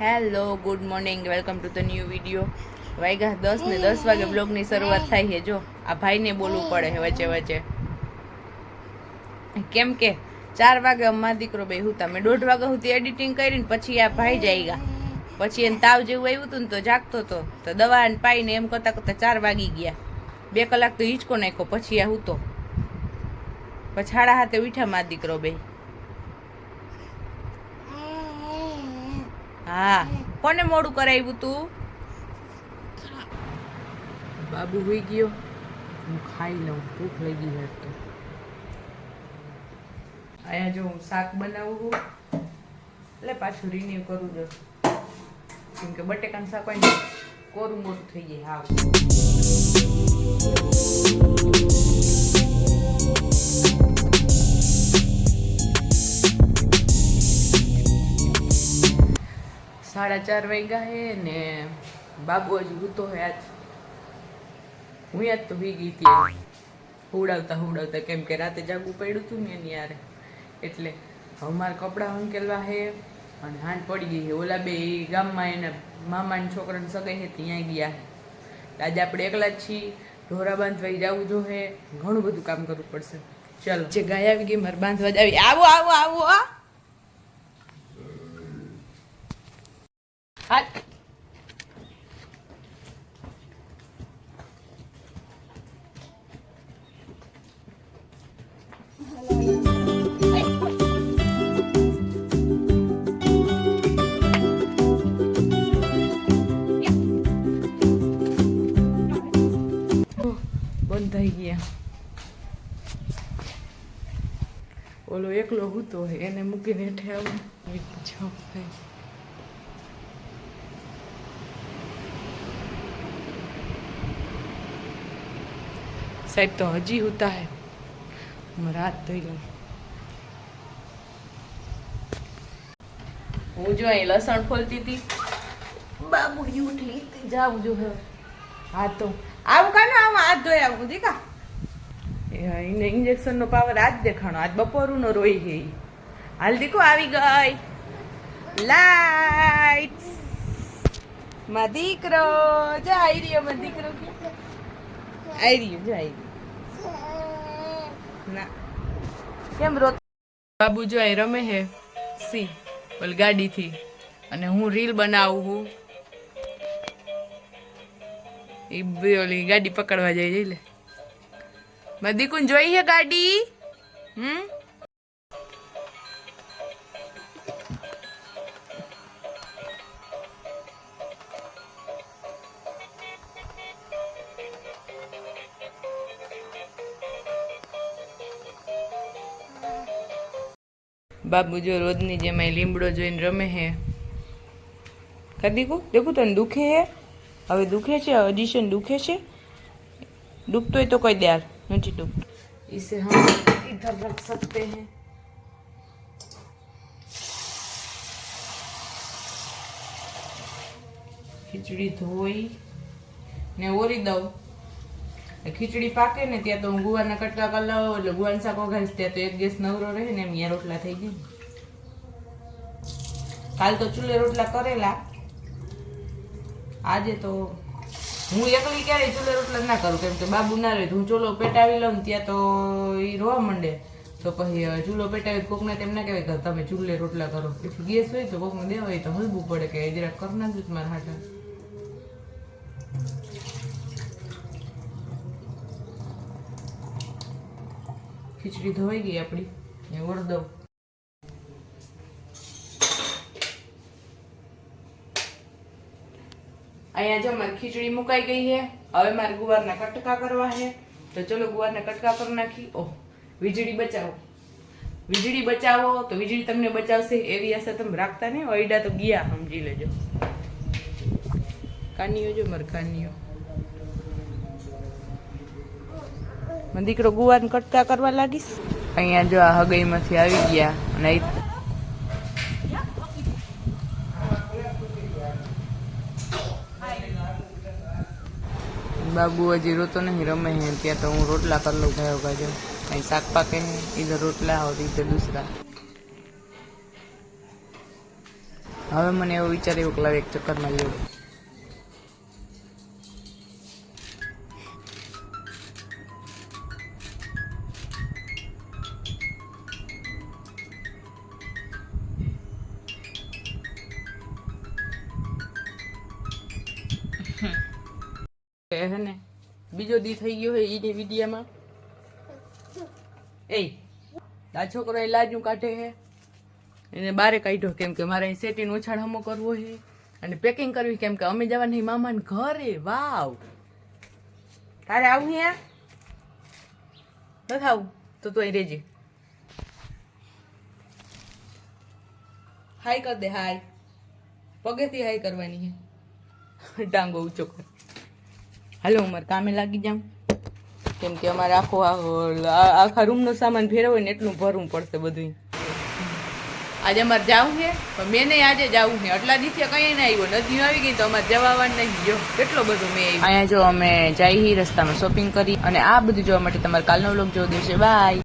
Hello good morning welcome to the new video વાગ્યા દસ ને દસ વાગે બ્લોગની શરૂઆત થાય છે. જો આ ભાઈને બોલવું પડે છે વચ્ચે વચ્ચે. કેમ કે ચાર વાગે અમ્મા દીકરો બે હું તમે દોઢ વાગ્યા સુધી એડિટિંગ કરીને પછી આ ભાઈ જાય ગયા પછી એને તાવ જેવું આવ્યું હતું ને તો જાગતો હતો તો દવા ને પાઈને એમ કરતાં કરતાં ચાર વાગી ગયા. બે કલાક તો હિંચકો નાખ્યો પછી આ હું પછી પછાડા હાથે ઉઠ્યા મા દીકરો બે. હા. કોને મોડું કરાવ્યું તું? બાબુ હોઈ ગયો. હું ખાઈ લઉં, ભૂખ લાગી છે તો. અહીંયા જો હું શાક બનાવું એટલે પાછું રિન્યુ કરું જો કેમ કે બટેકાનું શાક હોય ને, કોરું મોટું થઈ જાય, હાવ. સાડા ચાર વાગ્યા હે ને બાબુ હજી હૂતો હે હું યાદ તો ભી હતી હુડાવતા હુડાવતા કેમ કે રાતે જાગવું પડ્યું હતું ને એની એટલે હવે કપડાં હંકેલવા હે અને હાંડ પડી ગઈ છે ઓલા બે ગામમાં એના મામાની છોકરાને સગાઈ છે ત્યાં ગયા છે આજે આપણે એકલા જ છીએ. ઢોરા બાંધવા જવું જો હે. ઘણું બધું કામ કરવું પડશે. ચાલો. જે ગાય આવી ગઈ, મારે બાંધવા જ આવી. આવો આવો આવો આ હાલ બંધ થઈ ગયા. ઓલો એકલો હૂતો હોય એને મૂકીને ઠેવ એ થાય. સાહેબ તો હજી ઉતા હે. હું રાત ધોઈ ગઈ. હું જો અહીં લસણ ફોલતી હતી. બાબુ ઉઠી જાવું જો હા તો. આવું કા ને આવું? હાથ ધોઈ આવું દીકા. એને ઇન્જેક્શનનો પાવર આજ દેખાણો. આજ બપોરનો નો રોઈ ગઈ હાલ દીકો આવી ગઈ. લાઈટમાં દીકરો જા આઈ રહ્યો માં દીકરો. આઈ રહ્યો જા આઈ રહ્યો. ના. કેમ રો બાબુ જો એ રમે હે સી ઓલ ગાડીથી અને હું રીલ બનાવું હું. એ બી ઓલી ગાડી પકડવા જાય જઈ લે. દીકુન જોઈ હે ગાડી? હમ? બાબુ જો રોજની જેમ અહીં લીમડો જોઈને રમે હે કદી કો દેખું તને દુખે હે હવે દુખે છે ઓડિશન દુખે છે डूबतो ही तो कोई दे यार नहीं डूब इसे हम इधर रख सकते हैं ખીચડી ધોઈ ને ઓરી દઉં એ ખીચડી પાકે ને ત્યાં તો હું ગુવારના કટકા કરી લઉં એટલે ગુવાન શાક ઓગાઈશ ત્યાં તો એક ગેસ નવરો રહે ને એમ યા રોટલા થઈ ગયા. કાલ તો ચૂલે રોટલા કરેલા. આજે તો હું એકલી ક્યારેય ચૂલે રોટલા ના કરું, કેમ કે બાબુ ના રહે હું ચૂલો પેટાવી લઉં ત્યાં તો એ રોવા માંડે. તો પછી ચૂલો પેટાવી કોકને તેમ ના કહેવાય કે તમે ચૂલે રોટલા કરો. પછી ગેસ હોય તો કોકને દેવા હોય તો હલવું પડે કે જરાક કરી નાખ્યું મારા હાટા ખીચડી ધોવાઈ ગઈ આપણી. એ દઉં. અહીંયા જો મારી ખીચડી મુકાઈ ગઈ છે. હવે મારે ગુવારના કટકા કરવા છે. તો ચલો ગુવારના કટકા કરી નાખી. ઓહ, વીજળી બચાવો. વીજળી બચાવો તો વીજળી તમને બચાવશે એવી આશા તમે રાખતા નહીં. ઓઈડા તો ગયા, સમજી લેજો. કાનીઓ જો મારે કાનીઓ. દીકરો ગુવાન કરતા કરવા લાગીશ. અહીંયા જો આ હગઈ માંથી આવી ગયા અને બાબુ હજી રોતો નહીં, રમે હે ત્યાં તો હું રોટલા કરી લઉં ગયો ગાજો અહીં શાક પાકે હે ઇધર રોટલા હોત ઇધર દૂસરા. હવે મને એવો વિચાર એવો કે લાવે એક ચક્કરમાં લેવું હે ને? બીજો દી થઈ ગયો હોય એની વિડીયામાં. એ આ છોકરો એ લાજુ કાઢે હે એને બારે કાઢ્યો કેમ કે મારે અહીં સેટીનો ઉછાળ હમો કરવો છે. અને પેકિંગ કરવી કેમ કે અમે જવાની મામાને ઘરે, વાવ. તારે આવું અહીંયા નથી આવું, તો તું અહીં રેજે હાય કર દે હાય પગેથી હાય કરવાની છે. ટાંગો ઊંચો કર. હાલો ઉમર કામે લાગી જાઉં. કેમ કે અમારે આખો આખા રૂમનો સામાન ફેરવો ને એટલું ભરવું પડશે બધું આજે અમારે જવું છે, પણ મેં નહીં આજે જવું છે. આટલા દિવસે કઈ નહીં આવ્યો. નદી આવી ગઈ તો અમારે જવાવાનું નહીં ગયો. કેટલો બધો મેં અહીંયા જો અમે જઈ રસ્તામાં શોપિંગ કરી અને આ બધું જોવા માટે તમારે કાલનો વ્લોગ જોવો દેશે બાય